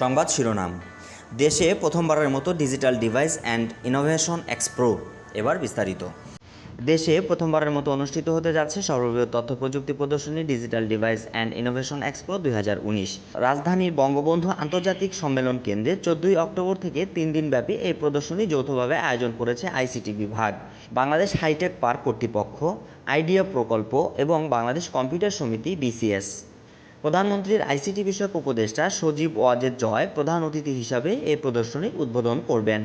সংবাদ শিরোনাম। দেশে প্রথমবারের মতো digital device and innovation expo, এবার বিস্তারিত। দেশে প্রথমবারের মতো অনুষ্ঠিত হতে যাচ্ছে সর্ববৃহৎ তথ্য প্রযুক্তি প্রদর্শনী digital device and innovation expo দুই হাজার উনিশ। রাজধানীর বঙ্গবন্ধু আন্তর্জাতিক সম্মেলন কেন্দ্রে চোদ্দই অক্টোবর থেকে তিন দিনব্যাপী এই প্রদর্শনী যৌথভাবে আয়োজন করেছে আইসিটি বিভাগ। বাংলাদেশ হাইটেক পার্ক কর্তৃপক্ষ, আইডিয়া প্রকল্প এবং বাংলাদেশ কম্পিউটার সমিতি, বিসিএস। প্রধানমন্ত্রীর আইসিটি বিষয়ক উপদেষ্টা সজীব ওয়াজেদ জয় প্রধান অতিথি হিসাবে এই প্রদর্শনী উদ্বোধন করবেন।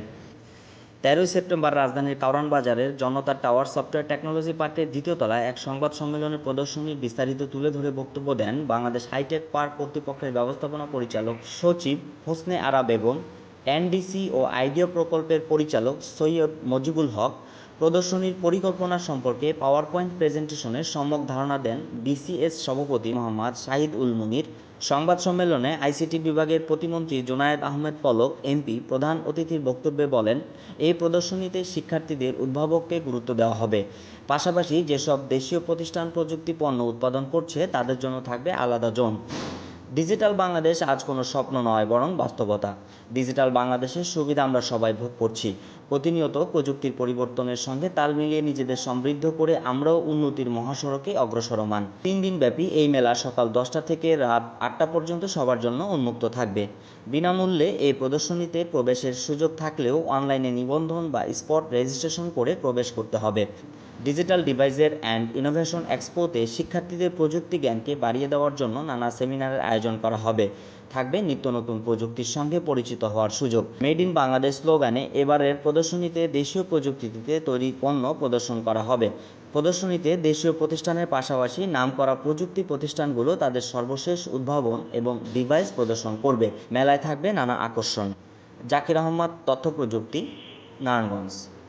তেরোই সেপ্টেম্বর রাজধানীর কাউরান বাজারের জনতা টাওয়ার সফটওয়্যার টেকনোলজি পার্কের দ্বিতীয় তলায় এক সংবাদ সম্মেলনের প্রদর্শনীর বিস্তারিত তুলে ধরে বক্তব্য দেন বাংলাদেশ হাইটেক পার্ক কর্তৃপক্ষের ব্যবস্থাপনা পরিচালক সচিব হোসনে আরা বেগম। এনডিসি ও আইডিও প্রকল্পের পরিচালক সৈয়দ মজিবুল হক প্রদর্শনীর পরিকল্পনা সম্পর্কে পাওয়ার পয়েন্ট প্রেজেন্টেশনের সম্যক ধারণা দেন বিসিএস সভাপতি মোহাম্মদ শাহিদ উল মুনির। সংবাদ সম্মেলনে আইসিটি বিভাগের প্রতিমন্ত্রী জোনায়েদ আহমেদ পলক, এমপি, প্রধান অতিথির বক্তব্যে বলেন, এই প্রদর্শনীতে শিক্ষার্থীদের উদ্ভাবককে গুরুত্ব দেওয়া হবে। পাশাপাশি যেসব দেশীয় প্রতিষ্ঠান প্রযুক্তি পণ্য উৎপাদন করছে, তাদের জন্য থাকবে আলাদা জোন। ডিজিটাল বাংলাদেশ আজ কোনো স্বপ্ন নয়, বরং বাস্তবতা। ডিজিটাল বাংলাদেশের সুবিধা আমরা সবাই ভোগ করছি। প্রতিনিয়ত প্রযুক্তির পরিবর্তনের সঙ্গে তাল মিলিয়ে নিজেদের সমৃদ্ধ করে আমরাও উন্নতির মহাসড়কে অগ্রসরমান তিন দিনব্যাপী এই মেলা সকাল দশটা থেকে রাত আটটা পর্যন্ত সবার জন্য উন্মুক্ত থাকবে। বিনামূল্যে এই প্রদর্শনীতে প্রবেশের সুযোগ থাকলেও অনলাইনে নিবন্ধন বা স্পট রেজিস্ট্রেশন করে প্রবেশ করতে হবে। ডিজিটাল ডিভাইসের অ্যান্ড ইনোভেশন এক্সপোতে শিক্ষার্থীদের প্রযুক্তি জ্ঞানকে বাড়িয়ে দেওয়ার জন্য নানা সেমিনারের আয়োজন করা হবে। থাকবে নিত্য নতুন প্রযুক্তির সঙ্গে পরিচিত হওয়ার সুযোগ। মেড ইন বাংলাদেশ স্লোগানে এবারের প্রদর্শনীতে দেশীয় প্রযুক্তিতে তৈরি পণ্য প্রদর্শন করা হবে। প্রদর্শনীতে দেশীয় প্রতিষ্ঠানের পাশাপাশি নামকরা প্রযুক্তি প্রতিষ্ঠানগুলো তাদের সর্বশেষ উদ্ভাবন এবং ডিভাইস প্রদর্শন করবে। মেলায় থাকবে নানা আকর্ষণ। জাকির আহমদ, তথ্য প্রযুক্তি, নারায়ণগঞ্জ।